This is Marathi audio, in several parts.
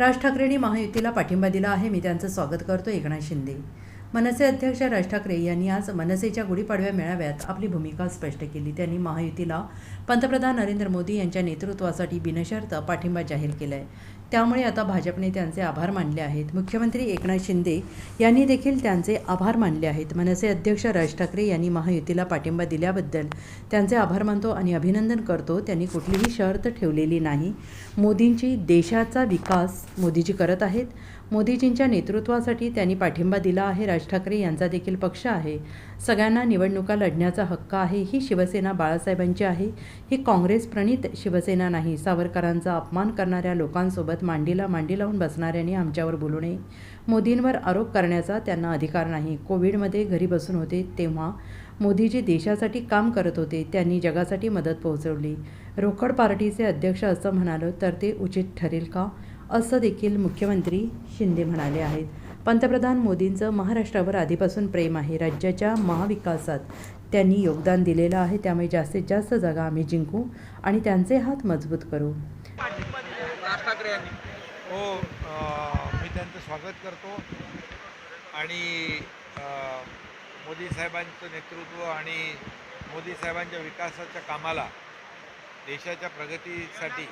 राज ठाकरेंनी महायुतीला पाठिंबा दिला आहे. मी त्यांचं स्वागत करतो एकनाथ शिंदे. मनसे अध्यक्ष राज ठाकरे यांनी आज मनसेच्या गुढीपाडव्या मेळाव्यात आपली भूमिका स्पष्ट केली. त्यांनी महायुतीला पंतप्रधान नरेंद्र मोदी यांच्या नेतृत्वासाठी बिनशर्त पाठिंबा जाहीर केला आहे त्यामुळे आता भाजपने त्यांचे आभार मानले आहेत. मुख्यमंत्री एकनाथ शिंदे यांनी देखील त्यांचे आभार मानले आहेत. मनसे अध्यक्ष राज ठाकरे यांनी महायुतीला पाठिंबा दिल्याबद्दल त्यांचे आभार मानतो आणि अभिनंदन करतो. त्यांनी कुठलीही शर्त ठेवलेली नाही. मोदींची देशाचा विकास मोदीजी करत आहेत. मोदीजींच्या नेतृत्वासाठी त्यांनी पाठिंबा दिला आहे. राज राज ठाकरे यांचा देखील पक्ष आहे. सगळ्यांना निवडणुका लढण्याचा हक्क आहे ही शिवसेना बाळासाहेबांची आहे. ही काँग्रेस प्रणित शिवसेना नाही. सावरकरांचा अपमान करणाऱ्या लोकांसोबत मांडीला मांडी लावून बसणाऱ्यांनी आमच्यावर बोलू नये मोदींवर आरोप करण्याचा त्यांना अधिकार नाही. कोविडमध्ये घरी बसून होते तेव्हा मोदीजी देशासाठी काम करत होते. त्यांनी जगासाठी मदत पोहोचवली. रोकड पार्टीचे अध्यक्ष असं म्हणालं तर ते उचित ठरेल का? असं देखील मुख्यमंत्री शिंदे म्हणाले आहेत. पंतप्रधान मोदींचं महाराष्ट्रावर आधीपासून प्रेम आहे. राज्याच्या महाविकासात त्यांनी योगदान दिलेलं आहे. त्यामुळे जास्तीत जास्त जागा आम्ही जिंकू आणि त्यांचे हात मजबूत करू. राज ठाकरे यांनी. हो मी त्यांचं स्वागत करतो. आणि मोदी साहेबांचं नेतृत्व आणि मोदी साहेबांच्या विकासाच्या कामाला देशाच्या प्रगतीसाठी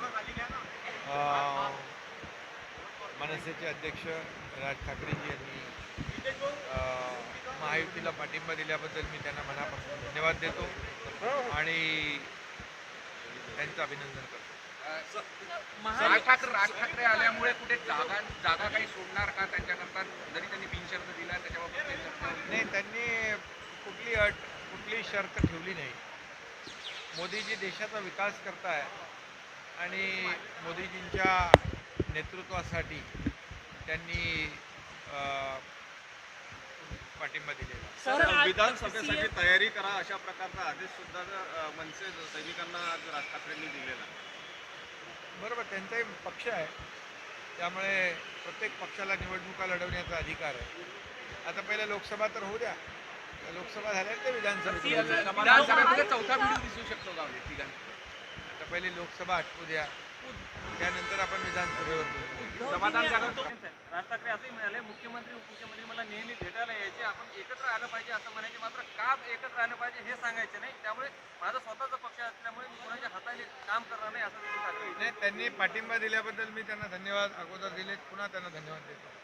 मनसेचे अध्यक्ष राज ठाकरेजी यांनी महायुतीला पाठिंबा दिल्याबद्दल मी त्यांना मनापासून धन्यवाद देतो आणि त्यांचं अभिनंदन करतो. राज ठाकरे राज ठाकरे आल्यामुळे कुठे जागा जागा काही सोडणार का त्यांच्याकरता? जरी त्यांनी बिनशर्त दिला त्याच्याबाबत? नाही त्यांनी कुठली अट कुठली शर्त ठेवली नाही. मोदीजी देशाचा विकास करताय आणि मोदीजींच्या नेतृत्वासाठी त्यांनी पाठिंबा दिलेला सर विधानसभेसाठी तयारी करा अशा प्रकारचा आदेश सुद्धा मनसे सैनिकांना आज राज ठाकरेंनी दिलेला. बरोबर त्यांचाही पक्ष आहे. त्यामुळे प्रत्येक पक्षाला निवडणुका लढवण्याचा अधिकार आहे. आता पहिले लोकसभा तर होऊ द्या. लोकसभा झाल्या ते विधानसभा चौथा व्हिडिओ दिसू शकतो का? आता पहिले लोकसभा आटवू द्या. त्यानंतर आपण विधानसभेवर बोलू समाधान झालं राज ठाकरे असंही म्हणाले मुख्यमंत्री उपमुख्यमंत्री मला नेहमी भेटायला यायचे. आपण एकत्र आलं पाहिजे असं म्हणायचे. मात्र का एकत्र आलं पाहिजे हे सांगायचे नाही. त्यामुळे माझा स्वतःचा पक्ष असल्यामुळे मी कोणाच्या हाताने काम करणार नाही असं देखील ठाकरे नाही त्यांनी पाठिंबा दिल्याबद्दल मी त्यांना धन्यवाद अगोदर दिलेत पुन्हा त्यांना धन्यवाद देतो.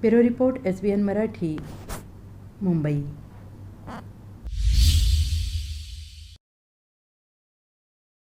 Bureau report S B N Marathi Mumbai.